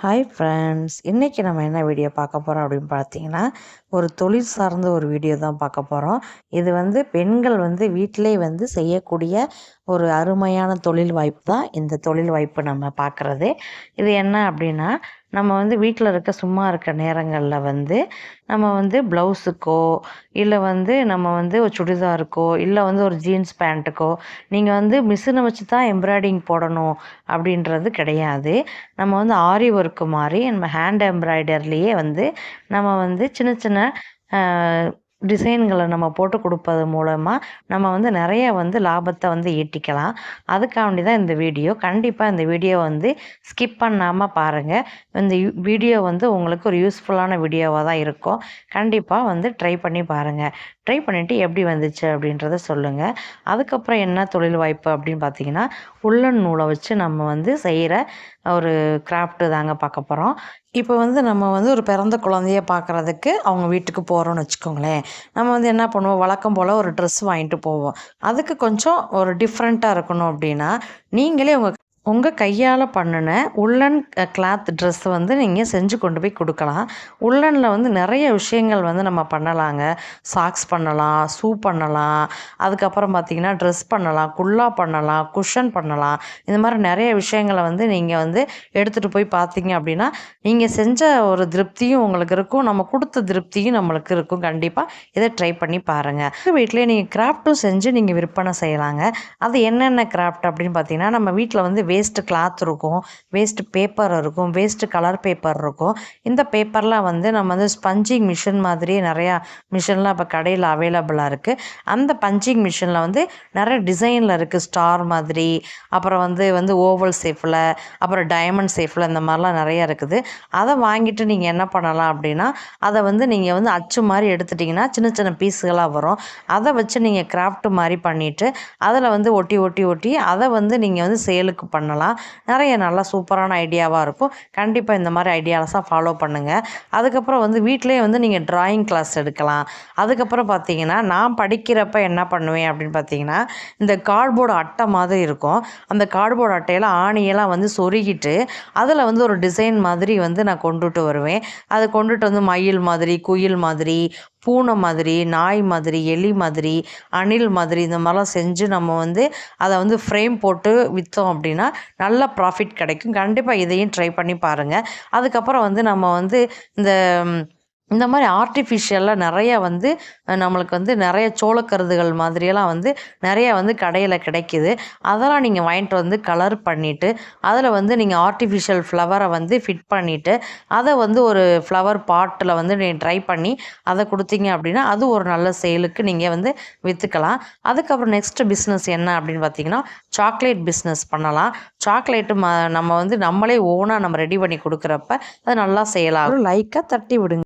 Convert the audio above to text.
Hi friends இன்றைக்கி நம்ம என்ன வீடியோ பார்க்க போகிறோம் அப்படின்னு பார்த்தீங்கன்னா ஒரு தொழில் சார்ந்த ஒரு வீடியோ தான் பார்க்க போகிறோம் இது வந்து பெண்கள் வந்து வீட்டிலே வந்து செய்யக்கூடிய ஒரு அருமையான தொழில் வாய்ப்பு தான் இந்த தொழில் வாய்ப்பு நம்ம பார்க்குறது. இது என்ன அப்படின்னா நம்ம வந்து வீட்டில் இருக்க சும்மா இருக்க நேரங்களில் வந்து நம்ம வந்து ப்ளவுஸுக்கோ இல்லை வந்து நம்ம வந்து ஒரு சுடிதாருக்கோ இல்லை வந்து ஒரு ஜீன்ஸ் பேண்ட்டுக்கோ நீங்கள் வந்து மிஷினை வச்சு தான் எம்ப்ராய்டிங் போடணும் அப்படின்றது கிடையாது. நம்ம வந்து ஆரி ஒர்க்கு மாதிரி நம்ம ஹேண்ட் எம்ப்ராய்டர்லேயே வந்து நம்ம வந்து சின்ன சின்ன டிசைன்களை நம்ம போட்டு கொடுப்பது மூலமாக நம்ம வந்து நிறைய வந்து லாபத்தை வந்து ஈட்டிக்கலாம். அதுக்காண்டி தான் இந்த வீடியோ. கண்டிப்பாக இந்த வீடியோ வந்து ஸ்கிப் பண்ணாமல் பாருங்கள் இந்த வீடியோ வந்து உங்களுக்கு ஒரு யூஸ்ஃபுல்லான வீடியோவாக தான் இருக்கும். கண்டிப்பாக வந்து ட்ரை பண்ணி பாருங்கள் ட்ரை பண்ணிவிட்டு எப்படி வந்துச்சு அப்படின்றத சொல்லுங்கள் அதுக்கப்புறம் என்ன தொழில் வாய்ப்பு அப்படின்னு பார்த்தீங்கன்னா உள்ளன் நூலை வச்சு நம்ம வந்து செய்கிற ஒரு கிராஃப்ட்டு தாங்க பார்க்க போகிறோம் இப்போ வந்து நம்ம வந்து ஒரு பிறந்த குழந்தைய பார்க்குறதுக்கு அவங்க வீட்டுக்கு போகிறோன்னு வச்சுக்கோங்களேன். நம்ம வந்து என்ன பண்ணுவோம்? வழக்கம் போல் ஒரு ட்ரெஸ் வாங்கிட்டு போவோம். அதுக்கு கொஞ்சம் ஒரு டிஃப்ரெண்ட்டாக இருக்கணும் அப்படின்னா நீங்களே உங்கள் உங்கள் கையால் பண்ணின உள்ளன் கிளாத் ட்ரெஸ் வந்து நீங்கள் செஞ்சு கொண்டு போய் கொடுக்கலாம். உள்ளனில் வந்து நிறைய விஷயங்கள் வந்து நம்ம பண்ணலாங்க. சாக்ஸ் பண்ணலாம் ஷூ பண்ணலாம் அதுக்கப்புறம் பார்த்திங்கன்னா ட்ரெஸ் பண்ணலாம் குல்லா பண்ணலாம் குஷன் பண்ணலாம். இந்த மாதிரி நிறைய விஷயங்களை வந்து நீங்கள் வந்து எடுத்துகிட்டு போய் பார்த்தீங்க அப்படின்னா நீங்கள் செஞ்ச ஒரு திருப்தியும் உங்களுக்கு இருக்கும். நம்ம கொடுத்த திருப்தியும் நம்மளுக்கு இருக்கும். கண்டிப்பாக இதை ட்ரை பண்ணி பாருங்கள் வீட்டிலே நீங்கள் கிராஃப்ட்டும் செஞ்சு நீங்கள் விற்பனை செய்யலாங்க. அது என்னென்ன கிராஃப்ட் அப்படின்னு பார்த்தீங்கன்னா நம்ம வீட்டில் வந்து வேஸ்ட்டு கிளாத் இருக்கும் வேஸ்ட்டு பேப்பர் இருக்கும் வேஸ்ட்டு கலர் பேப்பர் இருக்கும். இந்த பேப்பர்லாம் வந்து நம்ம வந்து ஸ்பஞ்சிங் மிஷின் மாதிரியே நிறையா மிஷின்லாம் இப்போ கடையில் அவைலபிளாக இருக்குது அந்த பஞ்சிங் மிஷினில் வந்து நிறைய டிசைனில் இருக்குது ஸ்டார் மாதிரி அப்புறம் வந்து வந்து ஓவல் சேஃபில் அப்புறம் டைமண்ட் ஷேஃபில் இந்த மாதிரிலாம் நிறையா இருக்குது. அதை வாங்கிட்டு நீங்கள் என்ன பண்ணலாம் அப்படின்னா அதை வந்து நீங்கள் வந்து அச்சு மாதிரி எடுத்துட்டிங்கன்னா சின்ன சின்ன பீஸுகளாக வரும். அதை வச்சு நீங்கள் கிராஃப்ட் மாதிரி பண்ணிவிட்டு அதில் வந்து ஒட்டி ஒட்டி ஒட்டி அதை வந்து நீங்கள் வந்து சேலுக்கு பண்ணலாம். நிறைய நல்லா சூப்பரான ஐடியாவாக இருக்கும். கண்டிப்பாக இந்த மாதிரி ஐடியாஸாக ஃபாலோ பண்ணுங்கள் அதுக்கப்புறம் வந்து வீட்டிலேயே வந்து நீங்கள் ட்ராயிங் கிளாஸ் எடுக்கலாம். அதுக்கப்புறம் பார்த்தீங்கன்னா நான் படிக்கிறப்ப என்ன பண்ணுவேன் அப்படின்னு பார்த்தீங்கன்னா இந்த கார்ட்போர்டு அட்டை மாதிரி இருக்கும். அந்த கார்ட்போர்டு அட்டையில் ஆணியெல்லாம் வந்து சொருகிட்டு அதில் வந்து ஒரு டிசைன் மாதிரி வந்து நான் கொண்டுட்டு வருவேன். அதை கொண்டுட்டு வந்து மயில் மாதிரி குயில் மாதிரி பூனை மாதிரி நாய் மாதிரி எலி மாதிரி அணில் மாதிரி இந்த மாதிரிலாம் செஞ்சு நம்ம வந்து அதை வந்து ஃப்ரேம் போட்டு விற்றோம் அப்படின்னா நல்ல ப்ராஃபிட் கிடைக்கும். கண்டிப்பாக இதையும் ட்ரை பண்ணி பாருங்கள் அதுக்கப்புறம் வந்து நம்ம வந்து இந்த இந்த மாதிரி ஆர்டிஃபிஷியலாக நிறையா வந்து நம்மளுக்கு வந்து நிறைய சோளக்கருதுகள் மாதிரியெல்லாம் வந்து நிறையா வந்து கடையில் கிடைக்கிது. அதெல்லாம் நீங்கள் வாங்கிட்டு வந்து கலர் பண்ணிவிட்டு அதில் வந்து நீங்கள் ஆர்டிஃபிஷியல் ஃப்ளவரை வந்து ஃபிட் பண்ணிவிட்டு அதை வந்து ஒரு ஃப்ளவர் பாட்டில் வந்து நீங்கள் ட்ரை பண்ணி அதை கொடுத்தீங்க அப்படின்னா அது ஒரு நல்ல சேலுக்கு நீங்கள் வந்து விற்றுக்கலாம் அதுக்கப்புறம் நெக்ஸ்ட்டு பிஸ்னஸ் என்ன அப்படின்னு பார்த்தீங்கன்னா சாக்லேட் பிஸ்னஸ் பண்ணலாம். சாக்லேட்டு ம நம்ம வந்து நம்மளே ஓனாக நம்ம ரெடி பண்ணி கொடுக்குறப்ப அது நல்லா செய்யலாம் லைக்காக தட்டி விடுங்க